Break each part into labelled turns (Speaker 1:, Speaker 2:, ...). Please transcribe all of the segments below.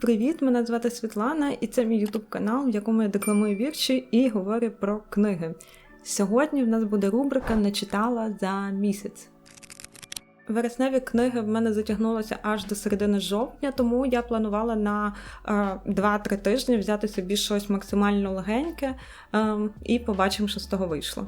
Speaker 1: Привіт, мене звати Світлана, і це мій ютуб канал, в якому я декламую вірші і говорю про книги. Сьогодні в нас буде рубрика Не читала за місяць. Вересневі книги в мене затягнулося аж до середини жовтня, тому я планувала на е, 2-3 тижні взяти собі щось максимально легеньке е, і побачимо, що з того вийшло.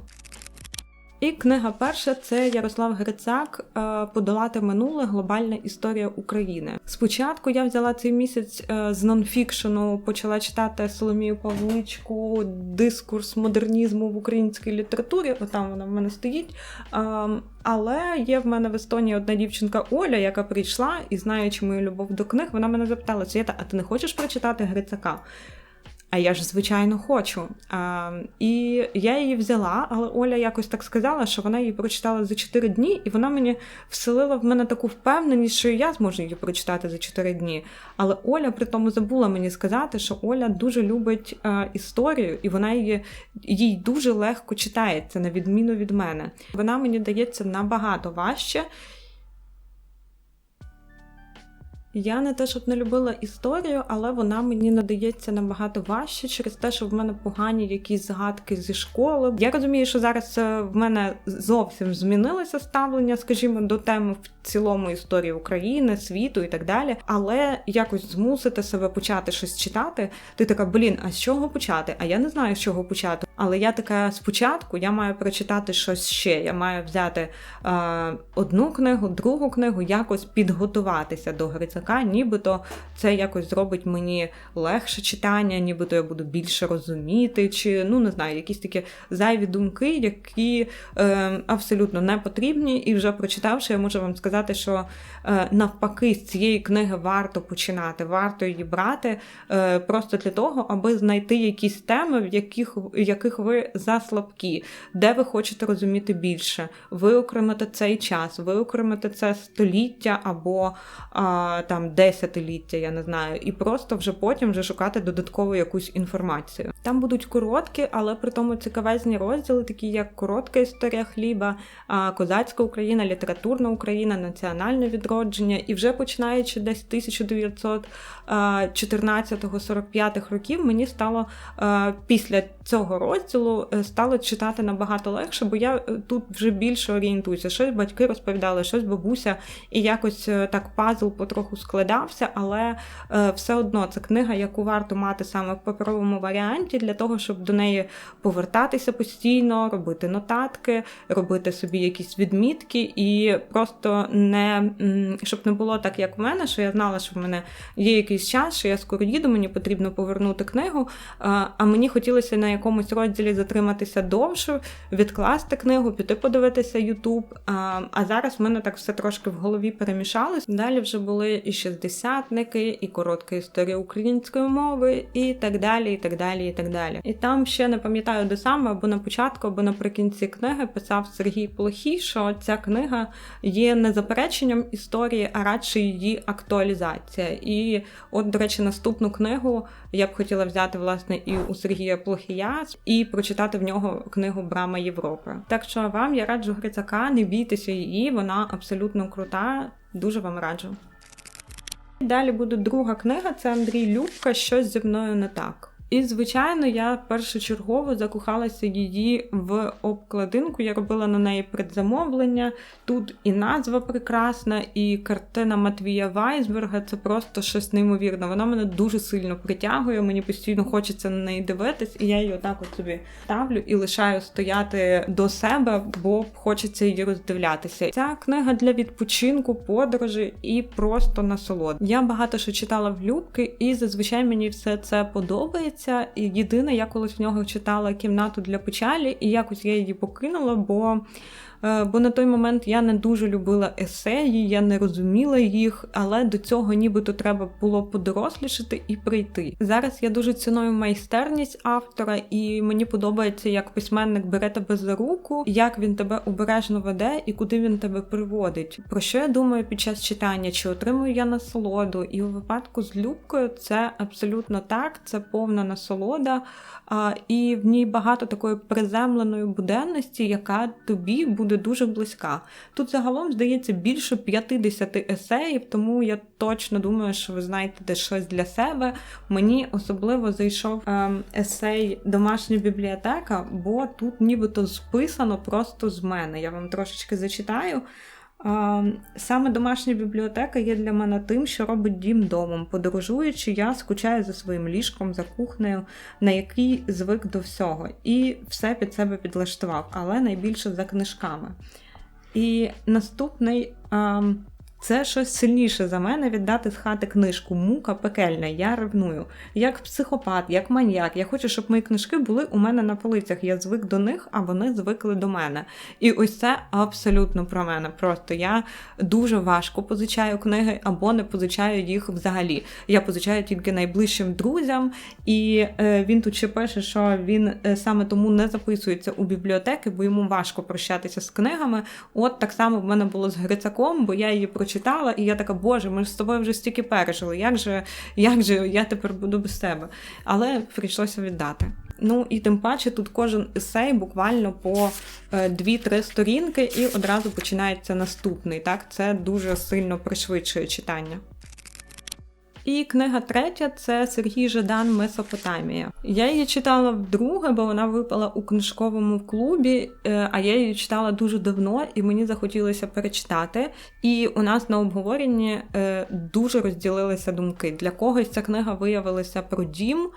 Speaker 1: І книга перша це Ярослав Грицак е, Подолати минуле глобальна історія України. Спочатку я взяла цей місяць е, з нонфікшену, почала читати Соломію Павличку, дискурс модернізму в українській літературі. Отам вона в мене стоїть. Е, Але є в мене в Естонії одна дівчинка Оля, яка прийшла і знаючи мою любов до книг, вона мене запитала: Свята, а ти не хочеш прочитати Грицака? А я ж, звичайно, хочу. А, І я її взяла, але Оля якось так сказала, що вона її прочитала за 4 дні, і вона мені вселила в мене таку впевненість, що я зможу її прочитати за 4 дні. Але Оля при тому забула мені сказати, що Оля дуже любить а, історію, і вона її їй дуже легко читається, на відміну від мене. Вона мені дається набагато важче. Я не те, щоб не любила історію, але вона мені надається набагато важче через те, що в мене погані якісь згадки зі школи. Я розумію, що зараз е, в мене зовсім змінилося ставлення, скажімо, до теми в цілому історії України, світу і так далі. Але якось змусити себе почати щось читати. Ти така, блін, а з чого почати? А я не знаю, з чого почати. Але я така спочатку я маю прочитати щось ще. Я маю взяти е, одну книгу, другу книгу, якось підготуватися до Грицака, нібито це якось зробить мені легше читання, нібито я буду більше розуміти, чи ну не знаю, якісь такі зайві думки, які е, абсолютно не потрібні. І вже прочитавши, я можу вам сказати, що е, навпаки з цієї книги варто починати, варто її брати е, просто для того, аби знайти якісь теми, в яких яких ви заслабкі, де ви хочете розуміти більше, виокремити цей час, виокремити це століття або там десятиліття, я не знаю, і просто вже потім вже шукати додаткову якусь інформацію. Там будуть короткі, але при тому цікавезні розділи, такі як коротка історія хліба, козацька Україна, літературна Україна, національне відродження, і вже починаючи десь 1914-45 років, мені стало після цього розділу е, стало читати набагато легше, бо я е, тут вже більше орієнтуюся. Щось батьки розповідали, щось бабуся, і якось е, так пазл потроху складався, але все одно це книга, яку варто мати саме в паперовому варіанті, для того, щоб до неї повертатися постійно, робити нотатки, робити собі якісь відмітки, і просто не щоб не було так, як в мене, що я знала, що в мене є якийсь час, що я скоро їду, мені потрібно повернути книгу. А мені хотілося на якомусь розділі затриматися довше, відкласти книгу, піти подивитися Ютуб. А, зараз в мене так все трошки в голові перемішалось. Далі вже були і шістдесятники, і коротка історія української мови, і так далі, і так далі, і так далі. І там ще не пам'ятаю де саме, або на початку, або наприкінці книги писав Сергій Плохій, що ця книга є не запереченням історії, а радше її актуалізація. І, от, до речі, наступну книгу я б хотіла взяти власне і у Сергія Плохія і прочитати в нього книгу Брама Європи. Так що вам я раджу Грицака, не бійтеся її, вона абсолютно крута. Дуже вам раджу. Далі буде друга книга. Це Андрій Любка. Щось зі мною не так. І, звичайно, я першочергово закохалася її в обкладинку. Я робила на неї предзамовлення. Тут і назва прекрасна, і картина Матвія Вайсберга це просто щось неймовірне. Вона мене дуже сильно притягує. Мені постійно хочеться на неї дивитись, і я її отак от собі ставлю і лишаю стояти до себе, бо хочеться її роздивлятися. Ця книга для відпочинку, подорожі і просто насолод. Я багато що читала в Любки, і зазвичай мені все це подобається подобається. І єдине, я колись в нього читала кімнату для печалі, і якось я її покинула, бо бо на той момент я не дуже любила есеї, я не розуміла їх, але до цього нібито треба було подорослішати і прийти. Зараз я дуже ціную майстерність автора, і мені подобається, як письменник бере тебе за руку, як він тебе обережно веде і куди він тебе приводить. Про що я думаю під час читання? Чи отримую я насолоду? І у випадку з Любкою це абсолютно так, це повна насолода, і в ній багато такої приземленої буденності, яка тобі буде буде дуже близька. Тут загалом здається більше 50 есеїв, тому я точно думаю, що ви знаєте щось для себе. Мені особливо зайшов ем, есей Домашня бібліотека, бо тут нібито списано просто з мене. Я вам трошечки зачитаю. Саме домашня бібліотека є для мене тим, що робить дім домом. Подорожуючи, я скучаю за своїм ліжком, за кухнею, на який звик до всього, і все під себе підлаштував, але найбільше за книжками. І наступний це щось сильніше за мене віддати з хати книжку. Мука пекельна, я ревную. Як психопат, як маньяк. Я хочу, щоб мої книжки були у мене на полицях. Я звик до них, а вони звикли до мене. І ось це абсолютно про мене. Просто я дуже важко позичаю книги або не позичаю їх взагалі. Я позичаю тільки найближчим друзям, і е, він тут ще пише, що він е, саме тому не записується у бібліотеки, бо йому важко прощатися з книгами. От так само в мене було з Грицаком, бо я її прочитала читала, і я така, боже, ми ж з тобою вже стільки пережили. Як же як же я тепер буду без тебе? Але прийшлося віддати. Ну і тим паче тут кожен есей буквально по 2-3 е, сторінки, і одразу починається наступний. Так, це дуже сильно пришвидшує читання. І книга третя це Сергій Жадан Месопотамія. Я її читала вдруге, бо вона випала у книжковому клубі, е, а я її читала дуже давно, і мені захотілося перечитати. І у нас на обговоренні е, дуже розділилися думки. Для когось ця книга виявилася про дім.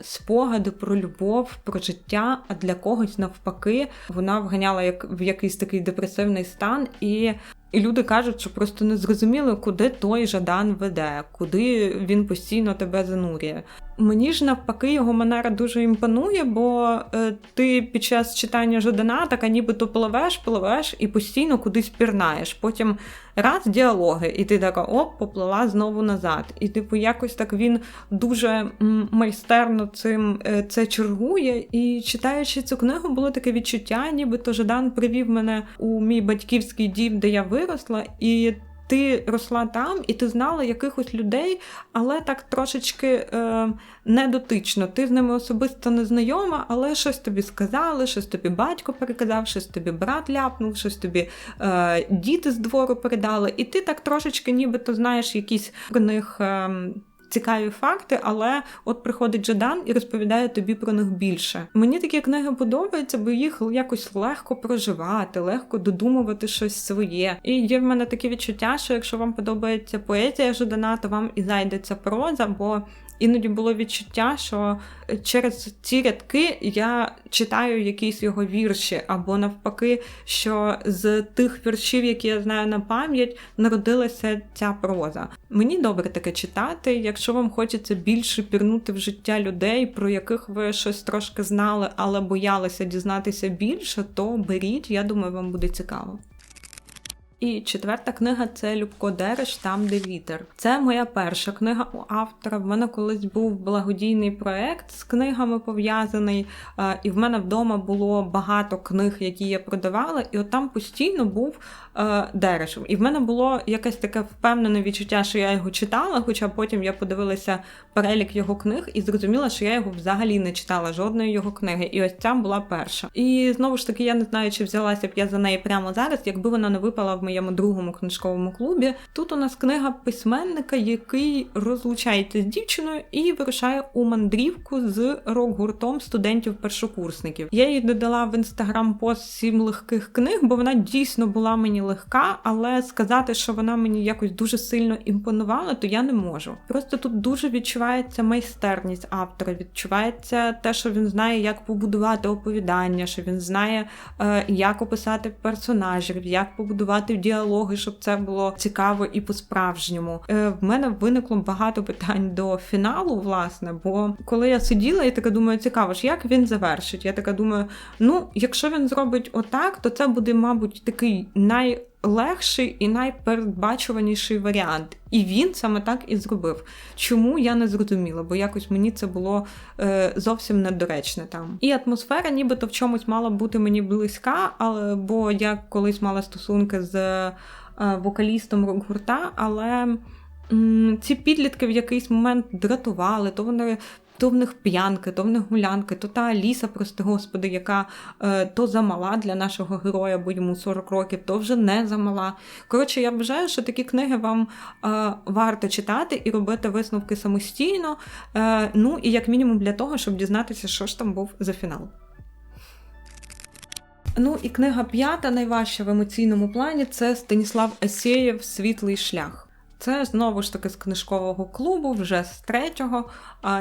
Speaker 1: Спогади про любов, про життя, а для когось навпаки вона вганяла як в якийсь такий депресивний стан, і і люди кажуть, що просто не зрозуміли, куди той Жадан веде, куди він постійно тебе занурює. Мені ж навпаки його манера дуже імпонує, бо е, ти під час читання Жадана така нібито пливеш, пливеш і постійно кудись пірнаєш. Потім раз діалоги, і ти така оп, поплила знову назад. І, типу, якось так він дуже майстерно цим е, це чергує. І читаючи цю книгу, було таке відчуття, нібито Жадан привів мене у мій батьківський дім, де я виросла. і ти росла там і ти знала якихось людей, але так трошечки е, недотично. Ти з ними особисто не знайома, але щось тобі сказали, щось тобі батько переказав, щось тобі брат ляпнув, щось тобі е, діти з двору передали, і ти так трошечки нібито знаєш якісь про них. Е, цікаві факти, але от приходить Джедан і розповідає тобі про них більше. Мені такі книги подобаються, бо їх якось легко проживати, легко додумувати щось своє. І є в мене таке відчуття, що якщо вам подобається поезія Жадана, то вам і зайдеться проза, бо іноді було відчуття, що е, через ці рядки я читаю якісь його вірші, або навпаки, що з тих віршів, які я знаю на пам'ять, народилася ця проза. Мені добре таке читати. Якщо вам хочеться більше пірнути в життя людей, про яких ви щось трошки знали, але боялися дізнатися більше, то беріть, я думаю, вам буде цікаво. І четверта книга це Любко Дереш, там, де вітер. Це моя перша книга у автора. В мене колись був благодійний проект з книгами пов'язаний, е, і в мене вдома було багато книг, які я продавала, і от там постійно був е, Дереш. І в мене було якесь таке впевнене відчуття, що я його читала, хоча потім я подивилася перелік його книг і зрозуміла, що я його взагалі не читала жодної його книги. І ось ця була перша. І знову ж таки, я не знаю, чи взялася б я за неї прямо зараз, якби вона не випала в моєму другому книжковому клубі. Тут у нас книга письменника, який розлучається з дівчиною і вирушає у мандрівку з рок-гуртом студентів-першокурсників. Я їй додала в інстаграм пост сім легких книг, бо вона дійсно була мені легка, але сказати, що вона мені якось дуже сильно імпонувала, то я не можу. Просто тут дуже відчувається майстерність автора, відчувається те, що він знає, як побудувати оповідання, що він знає, е, як описати персонажів, як побудувати діалоги, щоб це було цікаво і по-справжньому. Е, в мене виникло багато питань до фіналу, власне, бо коли я сиділа, я така думаю, цікаво ж, як він завершить. Я така думаю, ну, якщо він зробить отак, то це буде, мабуть, такий най легший і найпередбачуваніший варіант. І він саме так і зробив. Чому я не зрозуміла, бо якось мені це було е, зовсім недоречне там. І атмосфера, нібито в чомусь мала бути мені близька, але бо я колись мала стосунки з е, вокалістом рок-гурта, але ці підлітки в якийсь момент дратували, то вони. То в них п'янки, то в них гулянки, то та Аліса, прости господи, яка е, то замала для нашого героя, бо йому 40 років, то вже не замала. Коротше, я вважаю, що такі книги вам е, варто читати і робити висновки самостійно. Е, ну і як мінімум для того, щоб дізнатися, що ж там був за фінал. Ну і книга п'ята, найважча в емоційному плані, це Станіслав Асєєв Світлий шлях. Це знову ж таки з книжкового клубу, вже з третього.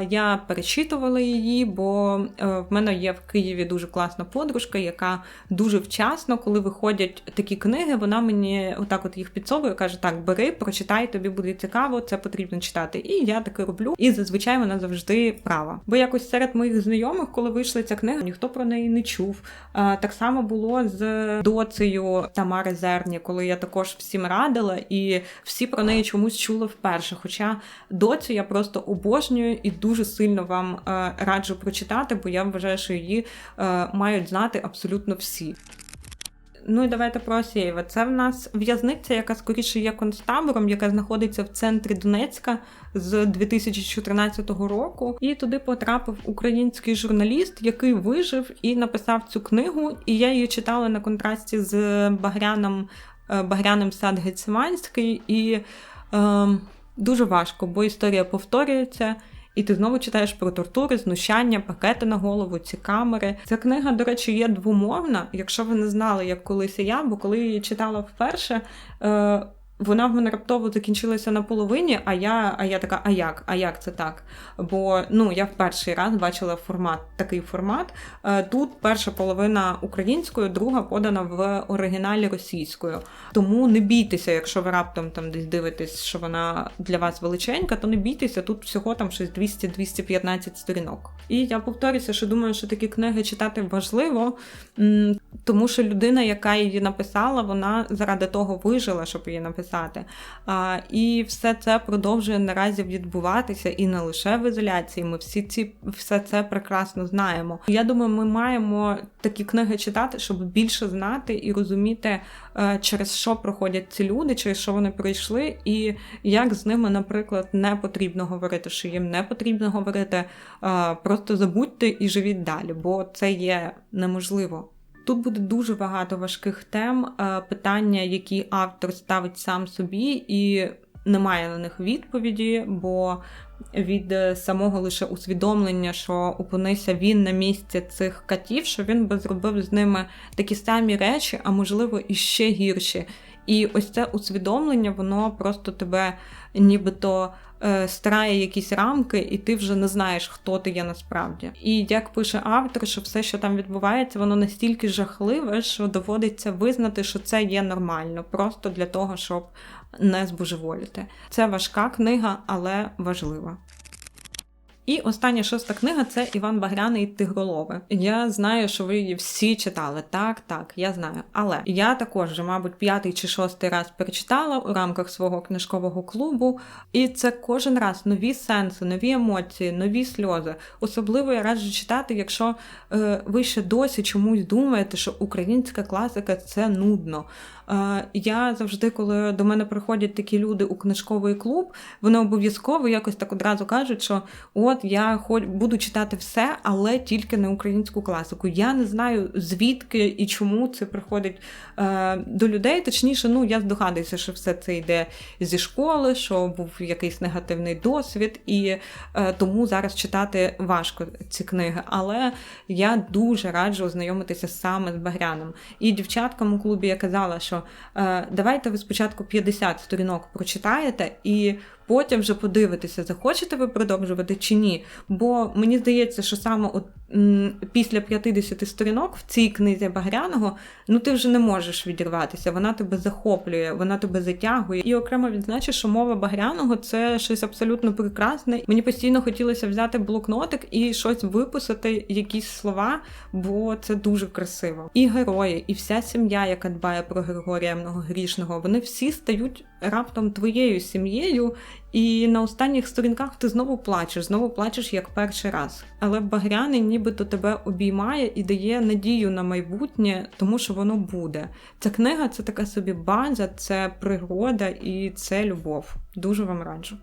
Speaker 1: Я перечитувала її, бо е, в мене є в Києві дуже класна подружка, яка дуже вчасно, коли виходять такі книги, вона мені отак от їх підсовує, каже: Так, бери, прочитай, тобі буде цікаво, це потрібно читати. І я таке роблю. І зазвичай вона завжди права. Бо якось серед моїх знайомих, коли вийшла ця книга, ніхто про неї не чув. Так само було з доцею Тамари Зерні, коли я також всім радила, і всі про неї чомусь чули вперше. Хоча доцю я просто обожнюю і дуже сильно вам е, раджу прочитати, бо я вважаю, що її е, мають знати абсолютно всі. Ну і давайте про Асєєва. Це в нас в'язниця, яка скоріше є концтабором, яка знаходиться в центрі Донецька з 2014 року. І туди потрапив український журналіст, який вижив і написав цю книгу. І я її читала на контрасті з Багряном е, Багряним Сад Гециманський. І дуже важко, бо історія повторюється. І ти знову читаєш про тортури, знущання, пакети на голову, ці камери. Ця книга, до речі, є двомовна. Якщо ви не знали, як колись я, бо коли її читала вперше. Вона в мене раптово закінчилася на половині, а я а я така, а як? А як це так? Бо ну я в перший раз бачила формат, такий формат. Е, тут перша половина українською, друга подана в оригіналі російською. Тому не бійтеся, якщо ви раптом там десь дивитесь, що вона для вас величенька, то не бійтеся, тут всього там щось 200-215 сторінок. І я повторюся, що думаю, що такі книги читати важливо, тому що людина, яка її написала, вона заради того вижила, щоб її написати писати. А, І все це продовжує наразі відбуватися і не лише в ізоляції. Ми всі ці все це прекрасно знаємо. Я думаю, ми маємо такі книги читати, щоб більше знати і розуміти, е, через що проходять ці люди, через що вони пройшли, і як з ними, наприклад, не потрібно говорити, що їм не потрібно говорити. Просто забудьте і живіть далі, бо це є неможливо. Тут буде дуже багато важких тем, е, питання, які автор ставить сам собі, і немає на них відповіді, бо від самого лише усвідомлення, що опинився він на місці цих катів, що він би зробив з ними такі самі речі, а можливо і ще гірші. І ось це усвідомлення, воно просто тебе нібито е, старає якісь рамки, і ти вже не знаєш, хто ти є насправді. І як пише автор, що все, що там відбувається, воно настільки жахливе, що доводиться визнати, що це є нормально, просто для того, щоб не збожеволіти. Це важка книга, але важлива. І остання шоста книга це Іван Багряний Тигролови. Я знаю, що ви її всі читали. Так, так, я знаю. Але я також вже, мабуть, п'ятий чи шостий раз перечитала у рамках свого книжкового клубу. І це кожен раз нові сенси, нові емоції, нові сльози. Особливо я раджу читати, якщо е, ви ще досі чомусь думаєте, що українська класика це нудно. Я завжди, коли до мене приходять такі люди у книжковий клуб, вони обов'язково якось так одразу кажуть, що от я хоч буду читати все, але тільки не українську класику. Я не знаю звідки і чому це приходить е, до людей. Точніше, ну я здогадуюся, що все це йде зі школи, що був якийсь негативний досвід, і е, тому зараз читати важко ці книги. Але я дуже раджу ознайомитися саме з Багряном. І дівчаткам у клубі я казала, що е, давайте ви спочатку 50 сторінок прочитаєте і потім вже подивитися, захочете ви продовжувати чи ні. Бо мені здається, що саме от, після 50 сторінок в цій книзі Багряного ну ти вже не можеш відірватися. Вона тебе захоплює, вона тебе затягує. І окремо відзначу, що мова Багряного це щось абсолютно прекрасне. Мені постійно хотілося взяти блокнотик і щось виписати, якісь слова, бо це дуже красиво. І герої, і вся сім'я, яка дбає про Григорія Многогрішного, вони всі стають раптом твоєю сім'єю. І на останніх сторінках ти знову плачеш, знову плачеш як перший раз. Але багряний нібито тебе обіймає і дає надію на майбутнє, тому що воно буде. Ця книга це така собі база, це природа і це любов. Дуже вам раджу.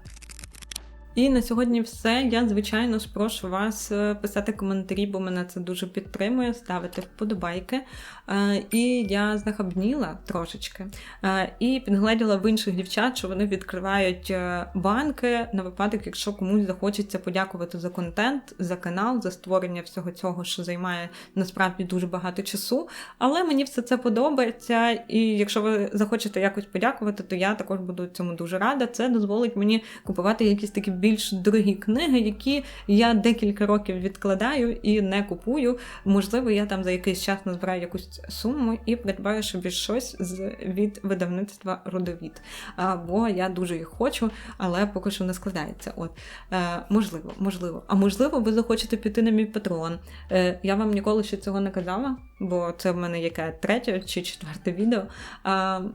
Speaker 1: І на сьогодні все. Я, звичайно ж, прошу вас е, писати коментарі, бо мене це дуже підтримує, ставити вподобайки. Е, І я знахабніла трошечки е, і підгледіла в інших дівчат, що вони відкривають банки на випадок, якщо комусь захочеться подякувати за контент, за канал, за створення всього цього, що займає насправді дуже багато часу. Але мені все це подобається, і якщо ви захочете якось подякувати, то я також буду цьому дуже рада. Це дозволить мені купувати якісь такі більш дорогі книги, які я декілька років відкладаю і не купую. Можливо, я там за якийсь час назбираю якусь суму і придбаю собі щось з від видавництва родовід. А, бо я дуже їх хочу, але поки що не складається. От е, можливо, можливо. А можливо, ви захочете піти на мій патрон. Е, я вам ніколи ще цього не казала, бо це в мене яке третє чи четверте відео.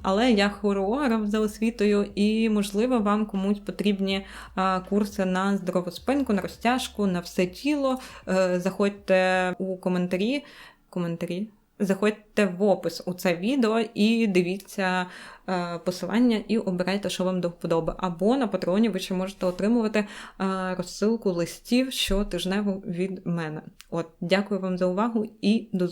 Speaker 1: Але я хореограф за освітою, і можливо, вам комусь потрібні а, курси на здорову спинку, на розтяжку, на все тіло. Е, заходьте у коментарі. коментарі. Заходьте в опис у це відео і дивіться е, посилання і обирайте, що вам до вподоби. Або на патреоні ви ще можете отримувати е, розсилку листів щотижневу від мене. От, дякую вам за увагу і до зустрічі.